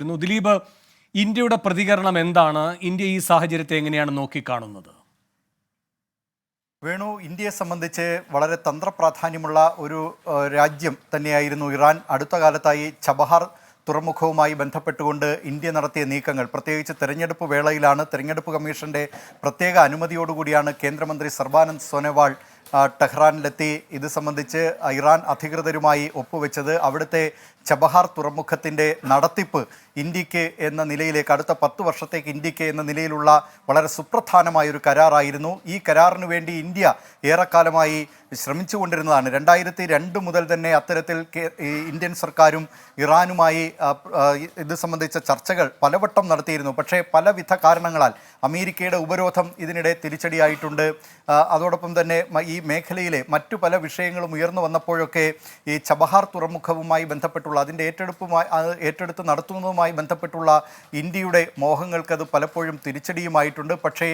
ഇരുന്നു. ദിലീപ് ഇന്ത്യയുടെ പ്രതികരണം എന്താണ്? ഇന്ത്യ ഈ സാഹചര്യത്തെ എങ്ങനെയാണ് നോക്കിക്കാണുന്നത്? വേണു ഇന്ത്യയെ സംബന്ധിച്ച് വളരെ തന്ത്രപ്രാധാന്യമുള്ള ഒരു രാജ്യം തന്നെയായിരുന്നു ഇറാൻ. അടുത്ത കാലത്തായി ചബഹാർ തുറമുഖവുമായി ബന്ധപ്പെട്ടുകൊണ്ട് ഇന്ത്യ നടത്തിയ നീക്കങ്ങൾ പ്രത്യേകിച്ച് തെരഞ്ഞെടുപ്പ് വേളയിലാണ് തെരഞ്ഞെടുപ്പ് കമ്മീഷന്റെ പ്രത്യേക അനുമതിയോടുകൂടിയാണ് കേന്ദ്രമന്ത്രി സർബാനന്ദ് സോനോവാൾ ടെഹ്റാനിലെത്തി. ഇത് സംബന്ധിച്ച് ഇറാൻ അധികൃതരുമായി ഒപ്പുവെച്ചത് അവിടുത്തെ ചബഹാർ തുറമുഖത്തിന്റെ നടത്തിപ്പ് ഇന്ത്യയ്ക്ക് എന്ന നിലയിലേക്ക് അടുത്ത പത്ത് വർഷത്തേക്ക് ഇന്ത്യയ്ക്ക് എന്ന നിലയിലുള്ള വളരെ സുപ്രധാനമായ ഒരു കരാറായിരുന്നു. ഈ കരാറിന് വേണ്ടി ഇന്ത്യ ഏറെക്കാലമായി ശ്രമിച്ചു കൊണ്ടിരുന്നതാണ് രണ്ടായിരത്തി രണ്ട് മുതൽ തന്നെ അത്തരത്തിൽ ഇന്ത്യൻ സർക്കാരും ഇറാനുമായി ഇത് സംബന്ധിച്ച ചർച്ചകൾ പലവട്ടം നടത്തിയിരുന്നു. പക്ഷേ പലവിധ കാരണങ്ങളാൽ അമേരിക്കയുടെ ഉപരോധം ഇതിനിടെ തിരിച്ചടിയായിട്ടുണ്ട്. അതോടൊപ്പം തന്നെ ഈ മേഖലയിലെ മറ്റു പല വിഷയങ്ങളും ഉയർന്നു വന്നപ്പോഴൊക്കെ ഈ ചബഹാർ തുറമുഖവുമായി ബന്ധപ്പെട്ടുള്ള അതിന്റെ ഏറ്റെടുപ്പുമായി ഏറ്റെടുത്ത് നടത്തുന്നതുമായി ബന്ധപ്പെട്ടുള്ള ഇന്ത്യയുടെ മോഹങ്ങൾക്ക് അത് പലപ്പോഴും തിരിച്ചടിയുമായിട്ടുണ്ട്. പക്ഷേ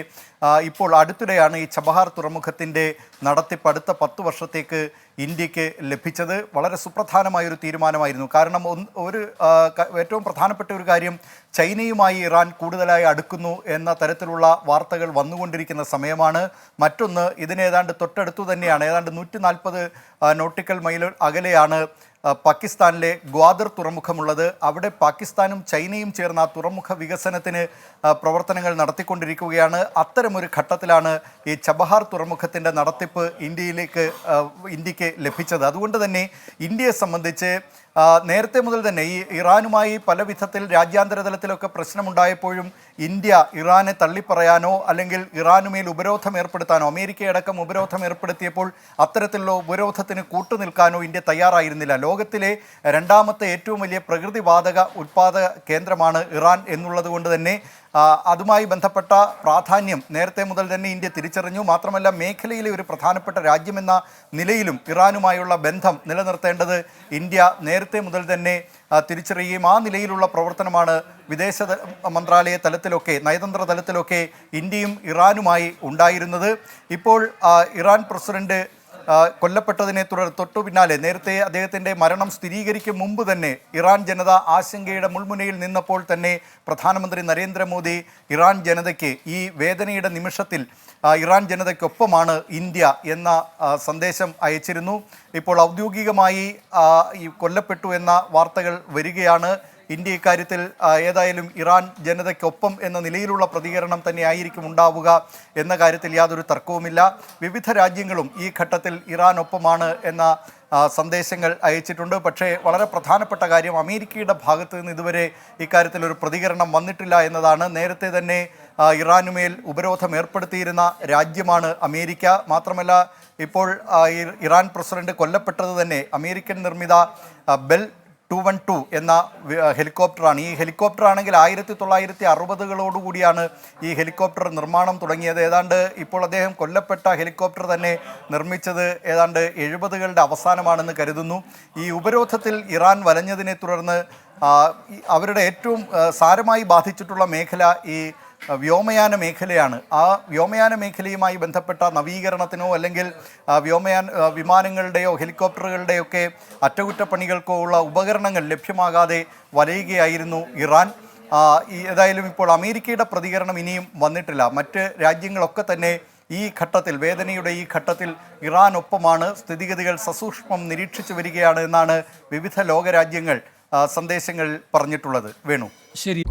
ഇപ്പോൾ അടുത്തിടെയാണ് ഈ ചബഹാർ തുറമുഖത്തിന്റെ നടത്തിപ്പ് അടുത്ത പത്ത് വർഷത്തേക്ക് ഇന്ത്യയ്ക്ക് ലഭിച്ചത് വളരെ സുപ്രധാനമായ ഒരു തീരുമാനമായിരുന്നു. കാരണം ഒരു ഏറ്റവും പ്രധാനപ്പെട്ട ഒരു കാര്യം ചൈനയുമായി ഇറാൻ കൂടുതലായി അടുക്കുന്നു എന്ന തരത്തിലുള്ള വാർത്തകൾ വന്നുകൊണ്ടിരിക്കുന്ന സമയമാണ്. മറ്റൊന്ന് ഇതിനേതാണ്ട് തൊട്ടടുത്തു തന്നെയാണ്. ഏതാണ്ട് നൂറ്റി നാൽപ്പത് നോട്ടിക്കൽ മൈൽ അകലെയാണ് പാകിസ്ഥാനിലെ ഗ്വാദർ തുറമുഖമുള്ളത്. അവിടെ പാകിസ്ഥാനും ചൈനയും ചേർന്ന ആ തുറമുഖ വികസനത്തിന് പ്രവർത്തനങ്ങൾ നടത്തിക്കൊണ്ടിരിക്കുകയാണ്. അത്തരമൊരു ഘട്ടത്തിലാണ് ഈ ചബഹാർ തുറമുഖത്തിന്റെ നടത്തിപ്പ് ഇന്ത്യയിലേക്ക് ഇന്ത്യയ്ക്ക് ലഭിച്ചത്. അതുകൊണ്ട് തന്നെ ഇന്ത്യയെ സംബന്ധിച്ച് നേരത്തെ മുതൽ തന്നെ ഈ ഇറാനുമായി പല വിധത്തിൽ രാജ്യാന്തര തലത്തിലൊക്കെ പ്രശ്നമുണ്ടായപ്പോഴും ഇന്ത്യ ഇറാനെ തള്ളിപ്പറയാനോ അല്ലെങ്കിൽ ഇറാനുമേൽ ഉപരോധം ഏർപ്പെടുത്താനോ അമേരിക്കയടക്കം ഉപരോധം ഏർപ്പെടുത്തിയപ്പോൾ അത്തരത്തിലുള്ള ഉപരോധത്തിന് കൂട്ടുനിൽക്കാനോ ഇന്ത്യ തയ്യാറായിരുന്നില്ല. ലോകത്തിലെ രണ്ടാമത്തെ ഏറ്റവും വലിയ പ്രകൃതിവാതക ഉത്പാദക കേന്ദ്രമാണ് ഇറാൻ എന്നുള്ളത് കൊണ്ട് തന്നെ അതുമായി ബന്ധപ്പെട്ട പ്രാധാന്യം നേരത്തെ മുതൽ തന്നെ ഇന്ത്യ തിരിച്ചറിഞ്ഞു. മാത്രമല്ല മേഖലയിലെ ഒരു പ്രധാനപ്പെട്ട രാജ്യമെന്ന നിലയിലും ഇറാനുമായുള്ള ബന്ധം നിലനിർത്തേണ്ടത് ഇന്ത്യ നേരത്തെ മുതൽ തന്നെ തിരിച്ചറിയുകയും ആ നിലയിലുള്ള പ്രവർത്തനമാണ് വിദേശ മന്ത്രാലയ തലത്തിലൊക്കെ നയതന്ത്ര തലത്തിലൊക്കെ ഇന്ത്യയും ഇറാനുമായി ഉണ്ടായിരുന്നത്. ഇപ്പോൾ ഇറാൻ പ്രസിഡന്റ് കൊല്ലപ്പെട്ടതിനെ തുടർ തൊട്ടു പിന്നാലെ നേരത്തെ അദ്ദേഹത്തിന്റെ മരണം സ്ഥിരീകരിക്കും മുമ്പ് തന്നെ ഇറാൻ ജനത ആശങ്കയുടെ മുൾമുനയിൽ നിന്നപ്പോൾ തന്നെ പ്രധാനമന്ത്രി നരേന്ദ്രമോദി ഇറാൻ ജനതയ്ക്ക് ഈ വേദനയുടെ നിമിഷത്തിൽ ഇറാൻ ജനതയ്ക്കൊപ്പമാണ് ഇന്ത്യ എന്ന സന്ദേശം അയച്ചിരുന്നു. ഇപ്പോൾ ഔദ്യോഗികമായി കൊല്ലപ്പെട്ടു എന്ന വാർത്തകൾ വരികയാണ്. ഇന്ത്യ ഇക്കാര്യത്തിൽ ഏതായാലും ഇറാൻ ജനതയ്ക്കൊപ്പം എന്ന നിലയിലുള്ള പ്രതികരണം തന്നെ ആയിരിക്കും ഉണ്ടാവുക എന്ന കാര്യത്തിൽ യാതൊരു തർക്കവുമില്ല. വിവിധ രാജ്യങ്ങളും ഈ ഘട്ടത്തിൽ ഇറാൻ ഒപ്പമാണ് എന്ന സന്ദേശങ്ങൾ അയച്ചിട്ടുണ്ട്. പക്ഷേ വളരെ പ്രധാനപ്പെട്ട കാര്യം അമേരിക്കയുടെ ഭാഗത്ത് നിന്ന് ഇതുവരെ ഇക്കാര്യത്തിൽ ഒരു പ്രതികരണം വന്നിട്ടില്ല എന്നതാണ്. നേരത്തെ തന്നെ ഇറാനുമേൽ ഉപരോധം ഏർപ്പെടുത്തിയിരുന്ന രാജ്യമാണ് അമേരിക്ക. മാത്രമല്ല ഇപ്പോൾ ഇറാൻ പ്രസിഡന്റ് കൊല്ലപ്പെട്ടത് തന്നെ അമേരിക്കൻ നിർമ്മിത ബെൽ ടു വൺ ടു എന്ന ഹെലികോപ്റ്ററാണ്. ഈ ഹെലികോപ്റ്റർ ആണെങ്കിൽ ആയിരത്തി തൊള്ളായിരത്തി അറുപതുകളോടുകൂടിയാണ് ഈ ഹെലികോപ്റ്റർ നിർമ്മാണം തുടങ്ങിയത്. ഏതാണ്ട് ഇപ്പോൾ അദ്ദേഹം കൊല്ലപ്പെട്ട ഹെലികോപ്റ്റർ തന്നെ നിർമ്മിച്ചത് ഏതാണ്ട് എഴുപതുകളുടെ അവസാനമാണെന്ന് കരുതുന്നു. ഈ ഉപരോധത്തിൽ ഇറാൻ വലഞ്ഞതിനെ തുടർന്ന് അവരുടെ ഏറ്റവും സാരമായി ബാധിച്ചിട്ടുള്ള മേഖല ഈ വ്യോമയാന മേഖലയാണ്. ആ വ്യോമയാന മേഖലയുമായി ബന്ധപ്പെട്ട നവീകരണത്തിനോ അല്ലെങ്കിൽ വ്യോമയാന വിമാനങ്ങളുടെയോ ഹെലികോപ്റ്ററുകളുടെയോ ഒക്കെ അറ്റകുറ്റപ്പണികൾക്കോ ഉള്ള ഉപകരണങ്ങൾ ലഭ്യമാകാതെ വലയുകയായിരുന്നു ഇറാൻ. ഏതായാലും ഇപ്പോൾ അമേരിക്കയുടെ പ്രതികരണം ഇനിയും വന്നിട്ടില്ല. മറ്റ് രാജ്യങ്ങളൊക്കെ തന്നെ ഈ ഘട്ടത്തിൽ വേദനയുടെ ഈ ഘട്ടത്തിൽ ഇറാനൊപ്പമാണ്. സ്ഥിതിഗതികൾ സസൂക്ഷ്മം നിരീക്ഷിച്ചു വരികയാണ് എന്നാണ് വിവിധ ലോകരാജ്യങ്ങൾ സന്ദേശങ്ങളിൽ പറഞ്ഞിട്ടുള്ളത്. വേണു. ശരി.